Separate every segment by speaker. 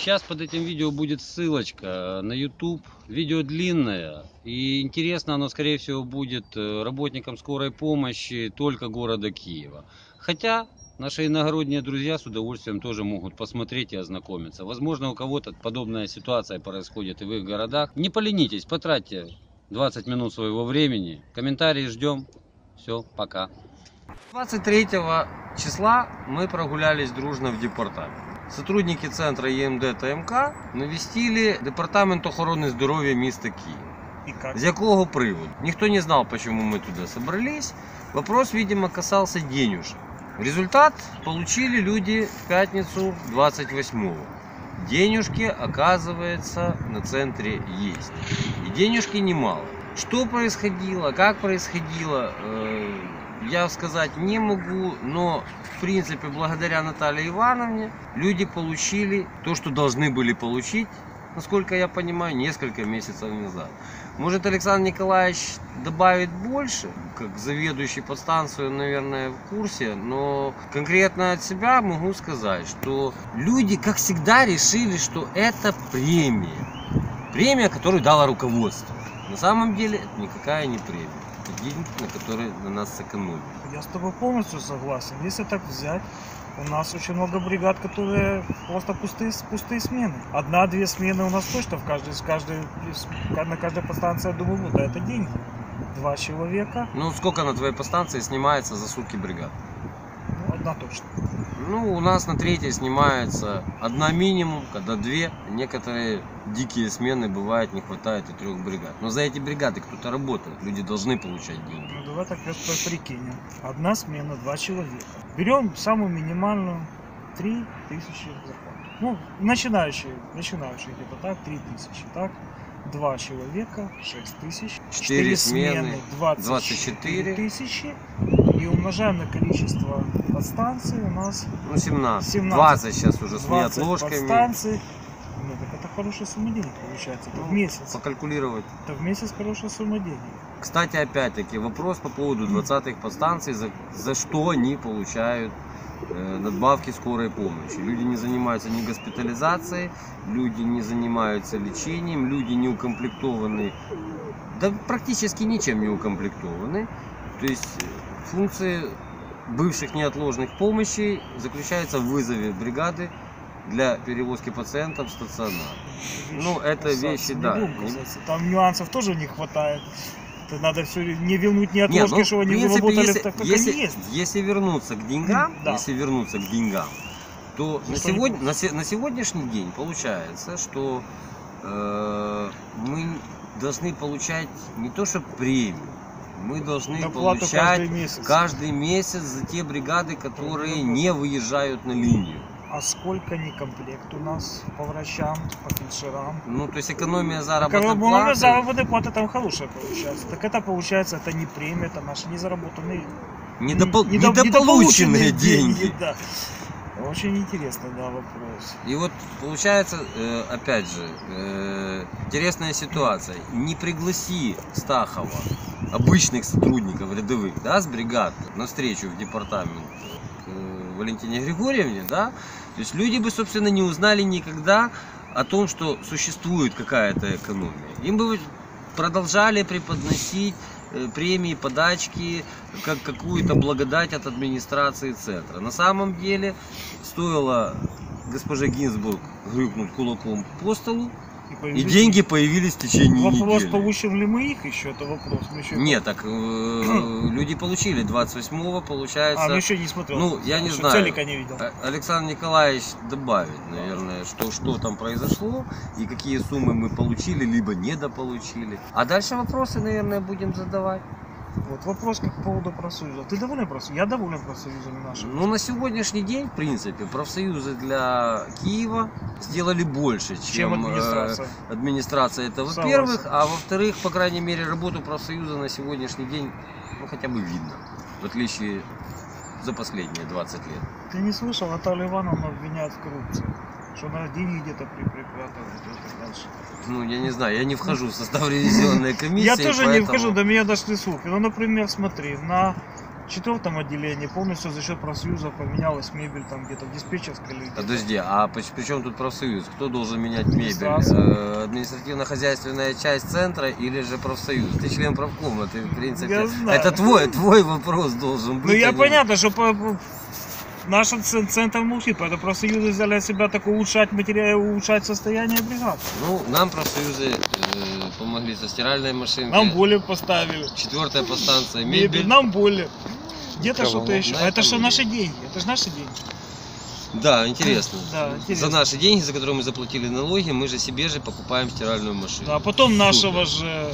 Speaker 1: Сейчас под этим видео будет ссылочка на YouTube. Видео длинное и интересно оно, скорее всего, будет э, работникам скорой помощи только города Киева. Хотя наши иногородние друзья с удовольствием тоже могут посмотреть и ознакомиться. Возможно, у кого-то подобная ситуация происходит и в их городах. Не поленитесь, потратьте 20 минут своего времени. Комментарии ждем. Все, пока. 23 числа мы прогулялись дружно в департамент. Сотрудники центра ЕМД ТМК навестили департамент охорони здоров'я міста Києва.
Speaker 2: И как?
Speaker 1: З якого приводу? Никто не знал, почему мы туда собрались. Вопрос, видимо, касался денежек. Результат получили люди в пятницу 28-го. Денежки, оказывается, на центре есть. И денежки немало. Что происходило, как происходило, э, я сказать не могу, но в принципе благодаря Наталье Ивановне люди получили то, что должны были получить, насколько я понимаю, несколько месяцев назад. Может Александр Николаевич добавит больше, как заведующий подстанцию, наверное, в курсе, но конкретно от себя могу сказать, что люди, как всегда, решили, что это премия. Премия, которую дало руководство. На самом деле это никакая не премия. Деньги, на которые на нас сэкономили.
Speaker 2: Я с тобой полностью согласен. Если так взять, у нас очень много бригад, которые просто пустые, пустые смены. Одна-две смены у нас точно в каждой, с каждой, на каждой подстанции, я думаю, вот, а это деньги. Два человека,
Speaker 1: Ну, сколько на твоей подстанции снимается за сутки бригад?
Speaker 2: ну, одна точно.
Speaker 1: Ну, у нас на третьей снимается одна минимум, когда две. Некоторые дикие смены бывает не хватает и трех бригад. Но за эти бригады кто-то работает. Люди должны получать деньги.
Speaker 2: Ну, давай так просто прикинем. Одна смена, два человека. Берем самую минимальную, три тысячи зарплату. Ну, начинающие, начинающие где-то так, три тысячи, так? Два человека, шесть тысяч.
Speaker 1: Четыре смены,
Speaker 2: 24
Speaker 1: 24.
Speaker 2: тысячи. И умножаем на количество подстанций у нас
Speaker 1: Ну, 17.
Speaker 2: 17.
Speaker 1: 20 сейчас уже с
Speaker 2: 20
Speaker 1: неотложками.
Speaker 2: подстанций. Ну, так это хорошая сумма денег получается. Это в
Speaker 1: Ну,
Speaker 2: месяц.
Speaker 1: Покалькулировать.
Speaker 2: Это в месяц хорошая сумма денег.
Speaker 1: Кстати, опять-таки, вопрос по поводу 20-х подстанций, за, за что они получают э, надбавки скорой помощи. Люди не занимаются ни госпитализацией, люди не занимаются лечением, люди не укомплектованы, да практически ничем не укомплектованы. То есть э, функции бывших неотложных помощей заключается в вызове бригады для перевозки пациентов в стационар. Ну, это
Speaker 2: касаться,
Speaker 1: вещи,
Speaker 2: не
Speaker 1: да.
Speaker 2: касаться. Там нюансов тоже не хватает. Это надо все не вернуть ни
Speaker 1: Не,
Speaker 2: отложки,
Speaker 1: ну,
Speaker 2: что
Speaker 1: в
Speaker 2: они выработали
Speaker 1: если,
Speaker 2: так, как
Speaker 1: если,
Speaker 2: они есть.
Speaker 1: если вернуться к деньгам,
Speaker 2: Да.
Speaker 1: если вернуться к деньгам, то на, сегодня, на, на сегодняшний день получается, что э, мы должны получать не то что премию, мы должны
Speaker 2: Доплату
Speaker 1: получать
Speaker 2: каждый месяц.
Speaker 1: каждый месяц за те бригады, которые не выезжают на линию.
Speaker 2: А сколько некомплект у нас по врачам, по фельдшерам?
Speaker 1: Ну, то есть экономия заработной
Speaker 2: Экономия
Speaker 1: платы.
Speaker 2: заработной платы там хорошая получается. Так это получается, это не премия, это наши незаработанные
Speaker 1: недопол-
Speaker 2: недо-
Speaker 1: недополученные деньги.
Speaker 2: Да. Очень интересный, да, вопрос.
Speaker 1: И вот получается, э, опять же, э, интересная ситуация. Не пригласи Стахова, обычных сотрудников рядовых, да, с бригад на встречу в департамент к э, Валентине Григорьевне, да, то есть люди бы, собственно, не узнали никогда о том, что существует какая-то экономия. Им бы продолжали преподносить э, премии, подачки, как какую-то благодать от администрации центра. На самом деле стоило госпоже Гинзбург грюкнуть кулаком по столу, и
Speaker 2: появились-
Speaker 1: деньги появились в течение
Speaker 2: Вопрос,
Speaker 1: недели.
Speaker 2: получим ли мы их еще, это вопрос. Мы еще...
Speaker 1: Нет, так э, люди получили 28-го, получается.
Speaker 2: А, ну еще не смотрел.
Speaker 1: Ну, я не
Speaker 2: Еще
Speaker 1: знаю.
Speaker 2: Целика не видел.
Speaker 1: А- Александр Николаевич добавит, наверное, что, что там произошло и какие суммы мы получили, либо недополучили. А дальше вопросы, наверное, будем задавать.
Speaker 2: Вот вопрос как по поводу профсоюза. Ты доволен профсоюзом? Я доволен профсоюзами нашими.
Speaker 1: Ну, на сегодняшний день, в принципе, профсоюзы для Киева сделали больше, чем,
Speaker 2: чем
Speaker 1: э,
Speaker 2: администрация.
Speaker 1: администрация. Это во-первых, а во-вторых, по крайней мере, работу профсоюза на сегодняшний день, ну, хотя бы видно, в отличие за последние 20 лет.
Speaker 2: Ты не слышал, Наталью Ивановну обвиняют в коррупции. Что она деньги где-то при- припрятывает и так дальше.
Speaker 1: Ну, я не знаю, я не вхожу в состав ревизионной комиссии.
Speaker 2: Я тоже не
Speaker 1: поэтому-
Speaker 2: вхожу, до меня дошли слухи. Ну, например, смотри, на четвертом отделении полностью за счет профсоюза поменялась мебель там где-то в диспетчерской или где-то.
Speaker 1: Подожди, а при чем тут профсоюз? Кто должен менять мебель? Э, Административно-хозяйственная часть центра или же профсоюз? Ты член правкома, ты в принципе...
Speaker 2: Я знаю.
Speaker 1: Это твой, твой вопрос должен быть.
Speaker 2: Ну я
Speaker 1: а не-
Speaker 2: понятно, что по- наш центр молчит, поэтому профсоюзы взяли себя такое улучшать материал, улучшать состояние бригад.
Speaker 1: Ну, нам профсоюзы э, помогли со стиральной машинкой.
Speaker 2: Нам более поставили.
Speaker 1: Четвертая подстанция
Speaker 2: Мебель,
Speaker 1: мебель.
Speaker 2: нам более. Где-то что-то еще. А это что наши деньги? Это же наши деньги.
Speaker 1: Да, интересно.
Speaker 2: Да,
Speaker 1: За
Speaker 2: интересно.
Speaker 1: наши деньги, за которые мы заплатили налоги, мы же себе же покупаем стиральную машину.
Speaker 2: Да, а потом
Speaker 1: Супер.
Speaker 2: нашего же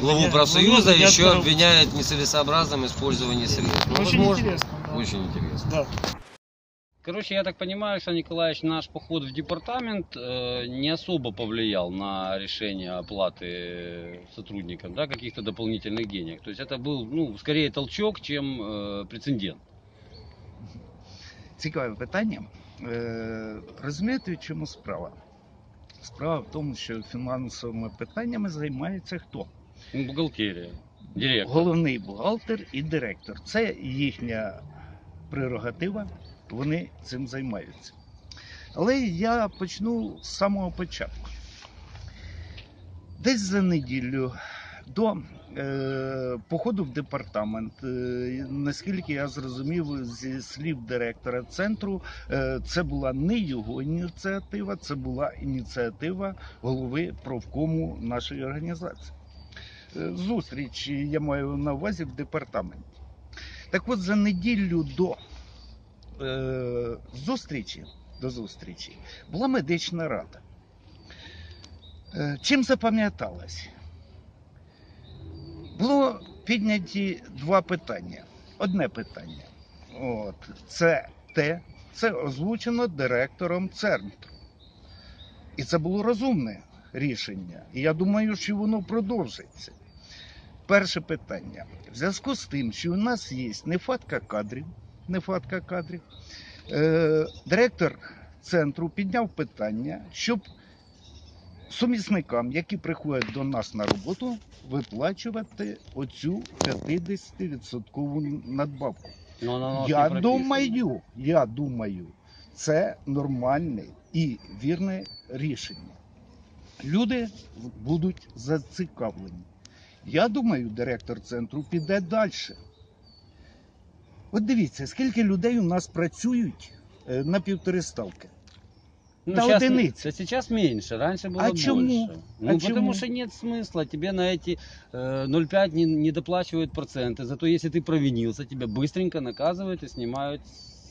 Speaker 1: Главу профсоюза
Speaker 2: ну,
Speaker 1: еще обвиняют в нецелесообразном использовании средств. Ну,
Speaker 2: Очень
Speaker 1: возможно,
Speaker 2: интересно. да.
Speaker 1: Очень интересно.
Speaker 2: Да.
Speaker 3: Короче, я так понимаю, Александр Николаевич, наш поход в департамент э, не особо повлиял на решение оплаты сотрудникам да, каких-то дополнительных денег. То есть это был, ну, скорее толчок, чем э, прецедент.
Speaker 4: Цікаве питання. Е, розумієте, в чому справа? Справа в тому, що фінансовими питаннями займається хто?
Speaker 3: Ну, бухгалтерия, директор.
Speaker 4: Головний бухгалтер і директор. Це їхня прерогатива, вони цим займаються. Але я почну з самого початку. Десь за неділю до е, походу в департамент, е, наскільки я зрозумів зі слів директора центру, е, це була не його ініціатива, це була ініціатива голови профкому нашої організації. Е, Зустріч я маю на увазі в департаменті. Так от за неділю до зустрічі, до зустрічі була медична рада. Е, чим запам'яталась? Було підняті два питання. Одне питання. От, це те, це озвучено директором центру. І це було розумне рішення. І я думаю, що воно продовжиться. Перше питання. В зв'язку з тим, що у нас є нехватка кадрів, нехватка кадрів, е, директор центру підняв питання, щоб сумісникам, які приходять до нас на роботу, виплачувати оцю 50% надбавку.
Speaker 3: Но она у нас
Speaker 4: Я думаю, я думаю, це нормальне і вірне рішення. Люди будуть зацікавлені. Я думаю, директор центру піде далі. От дивіться, скільки людей у нас працюють е, на півтори ставки.
Speaker 3: Ну,
Speaker 4: Да
Speaker 3: сейчас,
Speaker 4: единицы.
Speaker 3: да сейчас меньше, раньше было
Speaker 4: А
Speaker 3: больше.
Speaker 4: чему?
Speaker 3: Ну,
Speaker 4: А
Speaker 3: потому
Speaker 4: чему?
Speaker 3: что нет смысла. Тебе на эти э, 0,5 не, не доплачивают проценты. Зато если ты провинился, тебя быстренько наказывают и снимают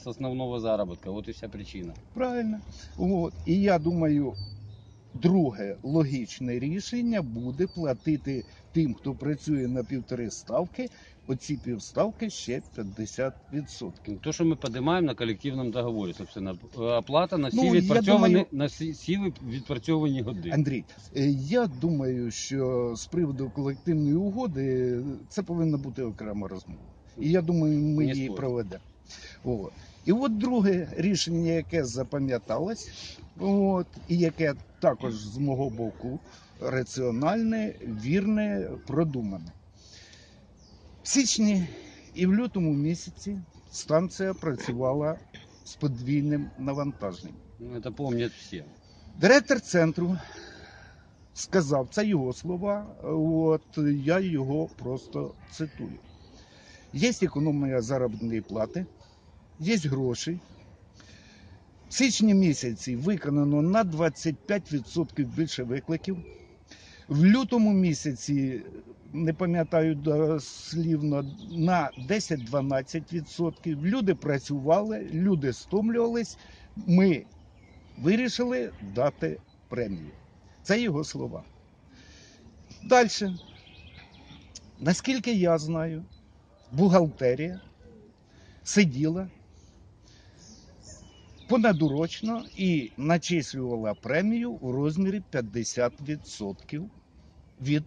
Speaker 3: с основного заработка. Вот и вся причина.
Speaker 4: Правильно. От. І я думаю, друге логічне рішення буде платити тим, хто працює на півтори ставки, оці півставки ще 50%.
Speaker 3: То, что мы поднимаем на коллективном договоре, собственно, оплата на всі
Speaker 4: Ну,
Speaker 3: відпрацьовані,
Speaker 4: думаю-
Speaker 3: на всі, всі відпрацьовані годи.
Speaker 4: Андрій, е, я думаю, що з приводу колективної угоди це повинна бути окрема розмова. І я думаю, ми
Speaker 3: Не
Speaker 4: її
Speaker 3: спорю.
Speaker 4: проведемо. От. І от друге рішення, яке запам'яталось, от, і яке також з мого боку раціональне, вірне, продумане. В січні і в лютому місяці станція працювала з подвійним навантаженням.
Speaker 3: Ну, Это помнят все.
Speaker 4: Директор центру сказав, це його слова, от я його просто цитую. Є економія заробітної плати, є гроші. В січні місяці виконано на 25% більше викликів. В лютому місяці, не пам'ятаю дослівно, на 10-12%. Люди працювали, люди стомлювались. Ми вирішили дати премію. Це його слова. Далі. Наскільки я знаю, бухгалтерія сиділа понадурочно і начислювала премію у розмірі 50% від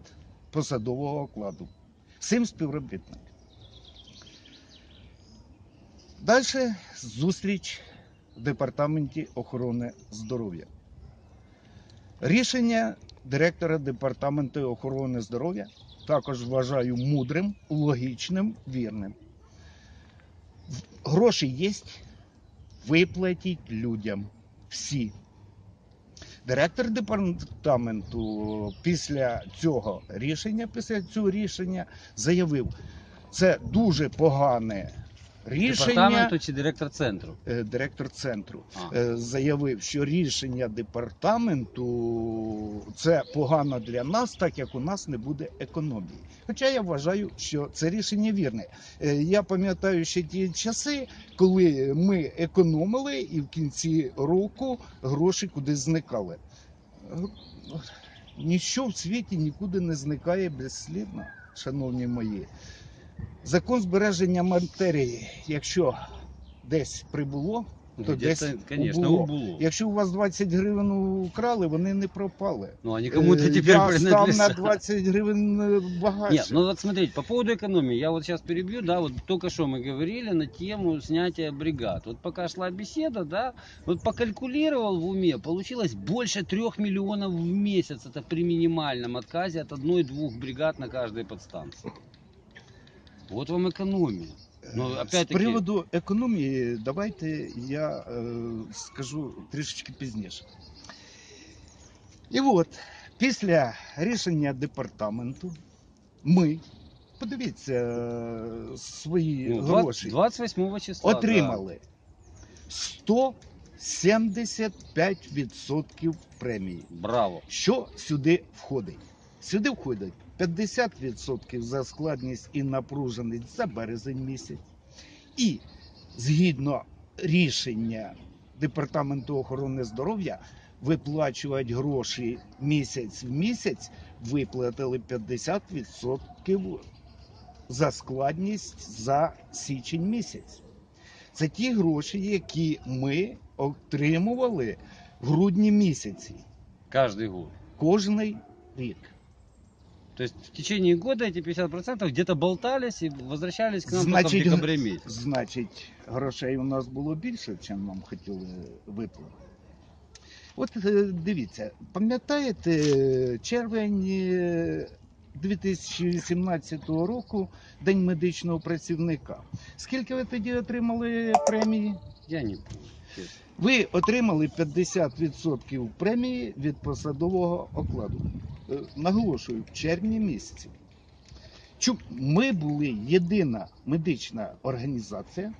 Speaker 4: посадового окладу. Всім співробітникам. Далі зустріч в департаменті охорони здоров'я. Рішення директора департаменту охорони здоров'я також вважаю мудрим, логічним, вірним. гроші є, виплатіть людям всі. Директор департаменту після цього рішення, після цього рішення заявив, це дуже погане рішення.
Speaker 3: Департаменту чи директор центру?
Speaker 4: Е, Директор центру
Speaker 3: А.
Speaker 4: е, заявив, що рішення департаменту це погано для нас, так як у нас не буде економії. Хоча я вважаю, що це рішення вірне. Е, Я пам'ятаю ще ті часи, коли ми економили, і в кінці року гроші кудись зникали. Ніщо в світі нікуди не зникає безслідно, шановні мої. Закон збереження матерії, якщо десь прибуло, то десь
Speaker 3: Где-то, конечно,
Speaker 4: убуло.
Speaker 3: убуло.
Speaker 4: Якщо у вас 20 гривень украли, вони не пропали.
Speaker 3: Ну, они кому-то
Speaker 4: Е,
Speaker 3: теперь
Speaker 4: я став на
Speaker 3: принадлежат.
Speaker 4: 20 гривень е, багатше.
Speaker 3: Нет, ну вот смотрите, по поводу экономии, я вот сейчас перебью, да, вот только что мы говорили на тему снятия бригад. Вот пока шла беседа, да, вот покалькулировал в уме, получилось больше трех миллионов в месяц, это при минимальном отказе от одной-двух бригад на каждой подстанции. Вот вам экономия. Ну,
Speaker 4: З
Speaker 3: опять-таки-
Speaker 4: приводу економії, давайте я е, скажу трішечки пізніше. І от, після рішення департаменту, ми, подивіться е, свої
Speaker 3: Ну, 20
Speaker 4: гроші,
Speaker 3: 28 числа.
Speaker 4: отримали 175% премії.
Speaker 3: Браво.
Speaker 4: Що сюди входить? Сюди входить 50% за складність і напруженість за березень місяць. І згідно рішення Департаменту охорони здоров'я виплачувати гроші місяць в місяць, виплатили 50% за складність за січень місяць. Це ті гроші, які ми отримували в грудні місяці
Speaker 3: Каждый год.
Speaker 4: кожний рік.
Speaker 3: То есть в течение года эти 50% где-то болтались и возвращались к нам
Speaker 4: Значит,
Speaker 3: только в декабре месяце.
Speaker 4: Значить, грошей у нас було більше, ніж нам хотіли виплатити. От е, дивіться, пам'ятаєте е, червень е, 2018 року, День медичного працівника. Скільки ви тоді отримали премії?
Speaker 3: Я не помню. честно.
Speaker 4: Ви отримали 50% премії від посадового окладу. Е, Наголошую, в червні місяці. Чу- Ми були єдина медична організація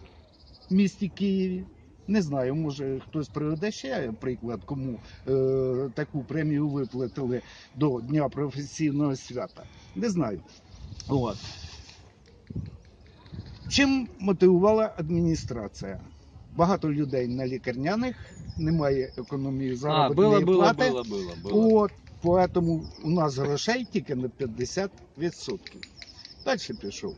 Speaker 4: в місті Києві. Не знаю, може хтось приведе ще приклад, кому е, таку премію виплатили до Дня професійного свята. Не знаю. От. Чим мотивувала адміністрація? Багато людей на лікарняних, немає економії
Speaker 3: А,
Speaker 4: заробітної
Speaker 3: было, было,
Speaker 4: плати.
Speaker 3: было, было, было.
Speaker 4: От, поэтому у нас грошей тільки на 50%. Далі пішов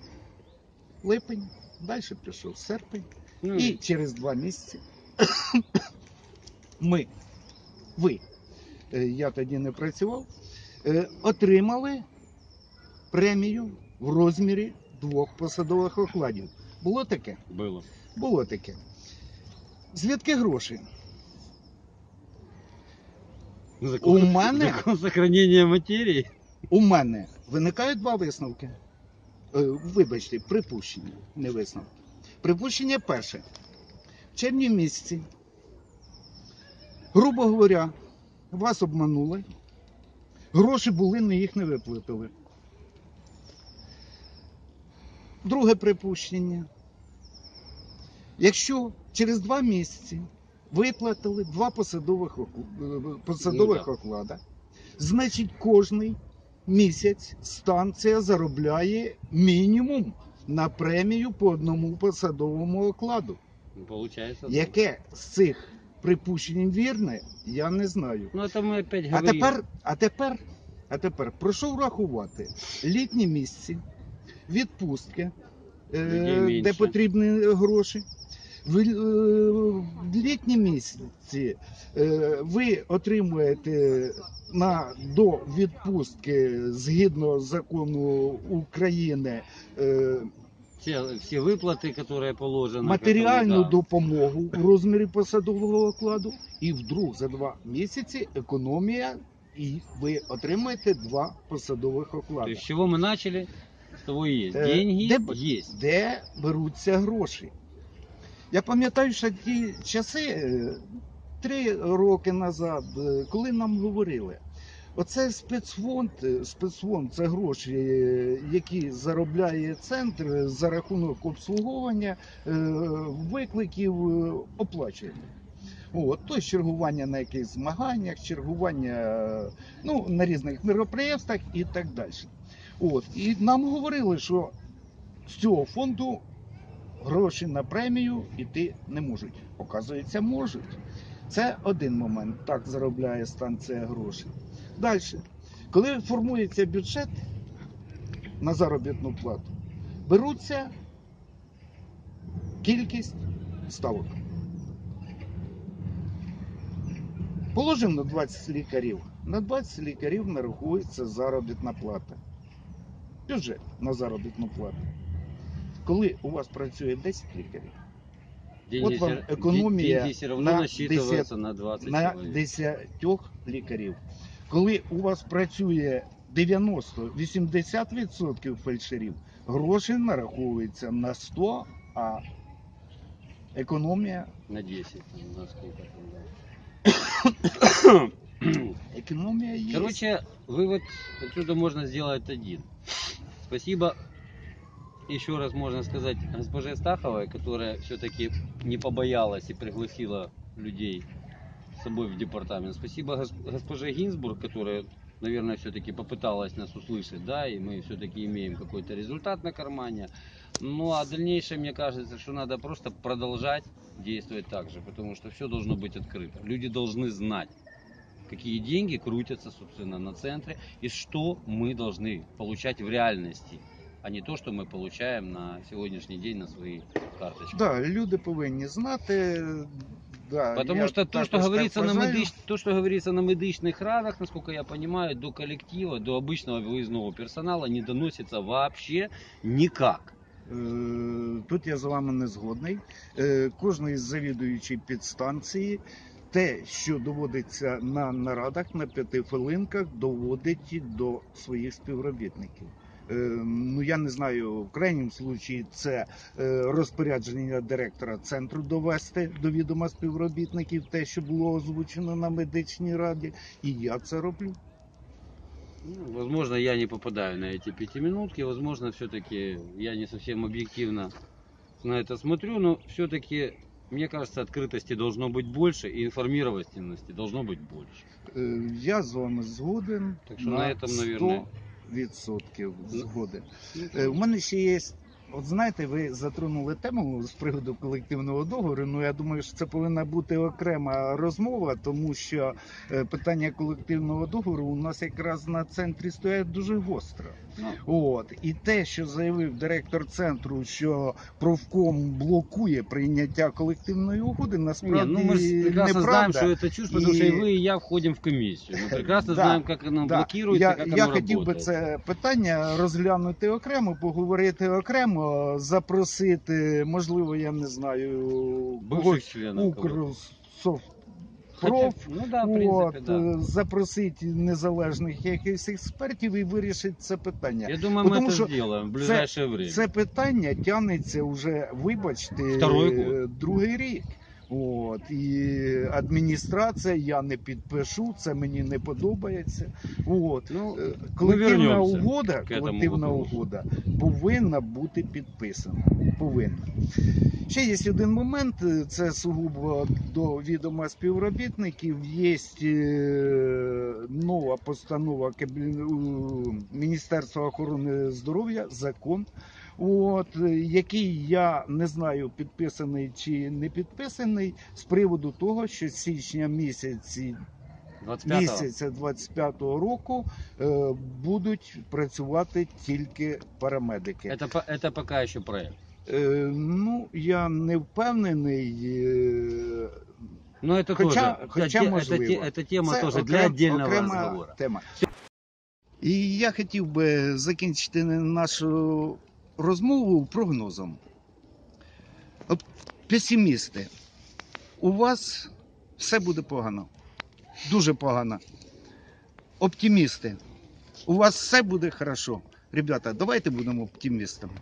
Speaker 4: липень, далі пішов серпень.
Speaker 3: Ну,
Speaker 4: І через два місяці ми, ви, е, я тоді не працював, е, отримали премію в розмірі двох посадових окладів. Було таке?
Speaker 3: Было.
Speaker 4: Було таке. Звідки гроші? У мене
Speaker 3: Закон материи.
Speaker 4: У мене виникають два висновки. Е, Вибачте, припущення, не висновки. Припущення перше. В червні місяці, грубо говоря, вас обманули, гроші були, не їх не виплатили. Друге припущення. Якщо через два місяці виплатили два посадових, оку- е, посадових
Speaker 3: Ну,
Speaker 4: оклада, значить кожний місяць станція заробляє мінімум на премію по одному посадовому окладу.
Speaker 3: Получается. да.
Speaker 4: Яке з цих припущень вірне, я не знаю.
Speaker 3: Ну это мы опять
Speaker 4: А тепер, а тепер, а тепер прошу врахувати літні місяці, відпустки, е,
Speaker 3: менше.
Speaker 4: де потрібні гроші. В, е, в літні місяці е, ви отримуєте на до відпустки згідно закону України е,
Speaker 3: Все, все выплаты, которые положены.
Speaker 4: матеріальну
Speaker 3: которые, да.
Speaker 4: допомогу у розмірі посадового окладу, і вдруг за два місяці економія, і ви отримаєте два посадових
Speaker 3: То
Speaker 4: оклади.
Speaker 3: есть с чего мы начали, с того и есть.
Speaker 4: Э,
Speaker 3: Деньги
Speaker 4: да б-
Speaker 3: есть.
Speaker 4: Де беруться гроші? Я пам'ятаю, що ті часи, е, три роки назад, е, коли нам говорили, оце спецфонд, е, спецфонд це гроші, які заробляє центр за рахунок обслуговування викликів оплачуємо. От, тобто чергування на якихось змаганнях, чергування ну, на різних мероприємствах і так далі. От, і нам говорили, що з цього фонду гроші на премію йти не можуть. Оказується, можуть. Це один момент. Так заробляє станція гроші. Далі. Коли формується бюджет на заробітну плату, беруться кількість ставок. Положимо на 20 лікарів. На 20 лікарів нарахується заробітна плата. Бюджет на заробітну плату. Коли у вас працює 10 лікарів,
Speaker 1: Деньги,
Speaker 4: вам
Speaker 1: все-
Speaker 4: экономия
Speaker 1: деньги все равно
Speaker 4: на
Speaker 1: насчитываются
Speaker 4: 10
Speaker 1: на 20
Speaker 4: на
Speaker 1: человек.
Speaker 4: 10 лікарів. Коли у вас працює 90-80% фельдшерів, гроші нараховуються на 100, а економія,
Speaker 1: На 10, там, на сколько там, да.
Speaker 4: економія є.
Speaker 1: Короче, вывод отсюда можно сделать один. Спасибо, еще раз можно сказать, госпоже Стаховой, которая все-таки не побоялась и пригласила людей с собой в департамент. Спасибо гос- госпоже Гинзбург, которая, наверное, все-таки попыталась нас услышать, да, и мы все-таки имеем какой-то результат на кармане. Ну а дальнейшее, мне кажется, что надо просто продолжать действовать так же, потому что все должно быть открыто. Люди должны знать, какие деньги крутятся, собственно, на центре, и что мы должны получать в реальности, а не то, что мы получаем на сегодняшний день на свои карточки.
Speaker 4: Да, люди повинні знати. Да,
Speaker 1: Потому
Speaker 4: я
Speaker 1: что то,
Speaker 4: також
Speaker 1: что
Speaker 4: так
Speaker 1: говорится на
Speaker 4: вважаю.
Speaker 1: медыч... то, что говорится на медичных радах, насколько я понимаю, до коллектива, до обычного выездного персонала не доносится вообще никак.
Speaker 4: Е, Тут я з вами не згодний. Е, Кожний завідуючий підстанції те, що доводиться на нарадах на п'яти хвилинках, доводить до своїх співробітників. Е, Ну я не знаю, в крайньому случаї це е, розпорядження директора центру довести до відома співробітників те, що було озвучено на медичній раді, і я це роблю.
Speaker 1: Ну, Возможно, я не попадаю на эти пятиминутки, возможно, все-таки я не совсем объективно на это смотрю, но все-таки, мне кажется, открытости должно быть больше и информированности должно быть больше.
Speaker 4: Е, Я з вами згоден.
Speaker 1: Так що на этом, наверное-
Speaker 4: 100% згоден.
Speaker 1: Ну,
Speaker 4: Е, У мене ще є. От знаєте, ви затронули тему з приводу колективного договору. Ну я думаю, що це повинна бути окрема розмова, тому що е, питання колективного договору у нас якраз на центрі стоять дуже гостро.
Speaker 1: Ну,
Speaker 4: От і те, що заявив директор центру, що профком блокує прийняття колективної угоди,
Speaker 1: не,
Speaker 4: насправді
Speaker 1: ну мы же прекрасно знаем,
Speaker 4: неправда.
Speaker 1: что это чушь, потому
Speaker 4: И-
Speaker 1: что и вы, и я входим в комиссию. Мы прекрасно
Speaker 4: Да,
Speaker 1: знаем, как оно
Speaker 4: Да.
Speaker 1: блокируется,
Speaker 4: я,
Speaker 1: как
Speaker 4: я
Speaker 1: оно
Speaker 4: хотів би
Speaker 1: работает.
Speaker 4: це питання розглянути окремо, поговорити окремо, запросити, можливо, я не знаю,
Speaker 1: Бывших
Speaker 4: когось
Speaker 1: членов. кого-то.
Speaker 4: Укрсофтпроф,
Speaker 1: Хотя, ну да, в принципе,
Speaker 4: от,
Speaker 1: да.
Speaker 4: е, запросити незалежних якихось експертів і вирішити це питання.
Speaker 1: Я думаю, мы
Speaker 4: потому
Speaker 1: это
Speaker 4: что
Speaker 1: сделаем в ближайшее время.
Speaker 4: Це питання тягнеться вже, вибачте,
Speaker 1: Второй
Speaker 4: е,
Speaker 1: год.
Speaker 4: другий рік. От і адміністрація, я не підпишу, це мені не подобається. От
Speaker 1: Ну,
Speaker 4: Е, колективна угода, колективна угода повинна бути підписана. Повинна. Ще є один момент, е, це сугубо до відома співробітників. Є е, нова постанова Міністерства охорони здоров'я, закон От, е, який я не знаю, підписаний чи не підписаний, з приводу того, що з січня місяці
Speaker 1: 25-го.
Speaker 4: місяця 25-го року е, будуть працювати тільки парамедики.
Speaker 1: Это, по- это пока еще проект.
Speaker 4: Е, ну, я не впевнений. Е,
Speaker 1: Но это
Speaker 4: Хоча-
Speaker 1: тоже,
Speaker 4: хоча
Speaker 1: это, те-
Speaker 4: можливо.
Speaker 1: это, те- это тема
Speaker 4: це
Speaker 1: тоже для
Speaker 4: окрем-
Speaker 1: отдельного
Speaker 4: окрема
Speaker 1: разговора.
Speaker 4: тема. І я хотів би закінчити нашу розмову прогнозом. Песімісти, у вас все буде погано. Дуже погано. Оптимісти, у вас все буде хорошо. Ребята, давайте будемо оптимістами.